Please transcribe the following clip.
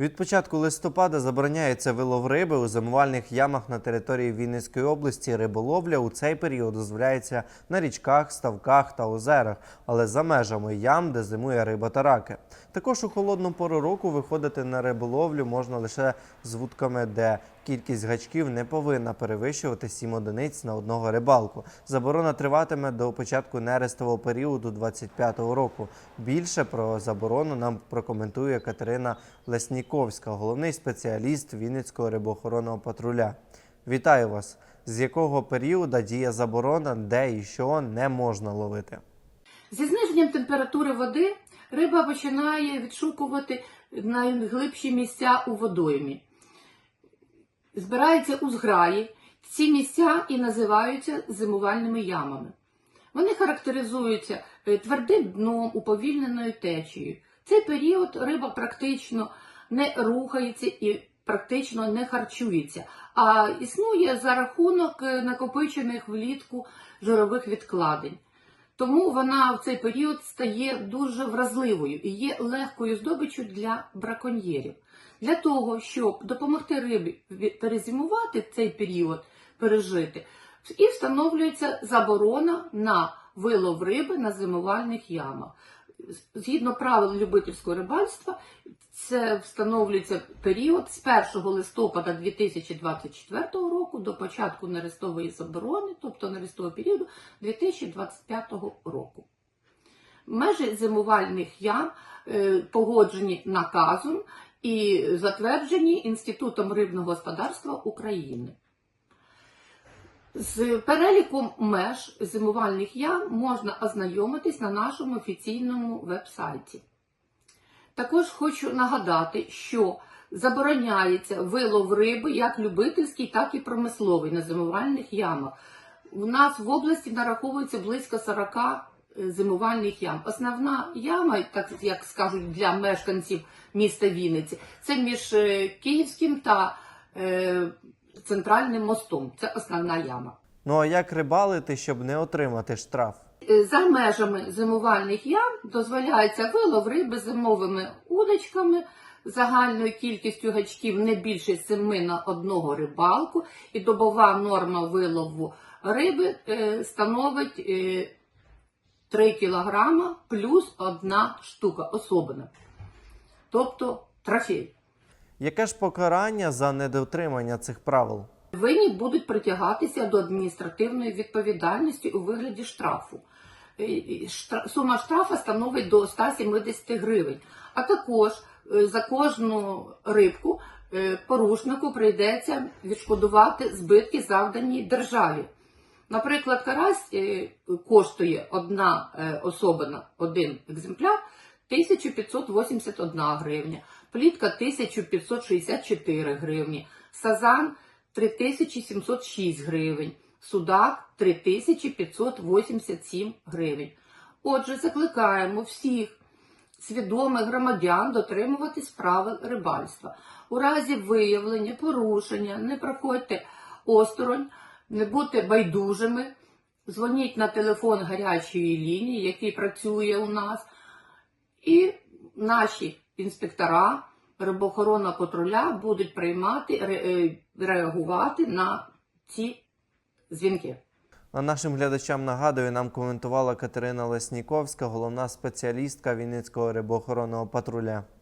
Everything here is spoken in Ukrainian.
Від початку листопада забороняється вилов риби у зимувальних ямах на території Вінницької області. Риболовля у цей період дозволяється на річках, ставках та озерах, але за межами ям, де зимує риба та раки. Також у холодну пору року виходити на риболовлю можна лише з вудками, де кількість гачків не повинна перевищувати 7 одиниць на одного рибалку. Заборона триватиме до початку нерестового періоду 25-го року. Більше про заборону нам прокоментує Катерина Лесніковська, головний спеціаліст Вінницького рибоохоронного патруля. Вітаю вас! З якого періоду діє заборона, де і що не можна ловити? Зі зниженням температури води риба починає відшукувати найглибші місця у водоймі. Збирається у зграї. Ці місця і називаються зимувальними ямами. Вони характеризуються е, твердим дном, уповільненою течією. Цей період риба практично не рухається і практично не харчується, а існує за рахунок е, накопичених влітку жирових відкладень. Тому вона в цей період стає дуже вразливою і є легкою здобиччю для браконьєрів. Для того, щоб допомогти рибі перезимувати цей період, пережити, і встановлюється заборона на вилов риби на зимувальних ямах. Згідно правил любительського рибальства, це встановлюється період з 1 листопада 2024 року до початку нерестової заборони, тобто нерестового періоду 2025 року. Межі зимувальних ям е, погоджені наказом і затверджені Інститутом рибного господарства України. З переліком меж зимувальних ям можна ознайомитись на нашому офіційному веб-сайті. Також хочу нагадати, що забороняється вилов риби як любительський, так і промисловий на зимувальних ямах. У нас в області нараховується близько 40 зимувальних ям. Основна яма, так як скажуть для мешканців міста Вінниці, це між е, Київським та е, центральним мостом. Це основна яма. Ну а як рибалити, щоб не отримати штраф? Е, За межами зимувальних ям дозволяється вилов риби зимовими удочками загальною кількістю гачків не більше 7 на одного рибалку, і добова норма вилову риби е, становить е, 3 кг плюс одна штука особина. Тобто трофей. Яке ж покарання за недотримання цих правил? Винні будуть притягатися до адміністративної відповідальності у вигляді штрафу. Е, Сума штрафу становить до 170 гривень. А також е, за кожну рибку е, порушнику прийдеться відшкодувати збитки, завдані державі. Наприклад, карась е, коштує одна е, особина, один екземпляр 1581 гривня, плітка 1564 гривні, сазан 3706 гривень, судак 3587 гривень. Отже, закликаємо всіх свідомих громадян дотримуватись правил рибальства. У разі виявлення порушення не проходьте осторонь, не будьте байдужими, дзвоніть на телефон гарячої лінії, який працює у нас, і наші інспектора рибоохоронного патруля будуть приймати, е, реагувати на ці дзвінки. А нашим глядачам нагадую, нам коментувала Катерина Лесніковська, головна спеціалістка Вінницького рибоохоронного патруля.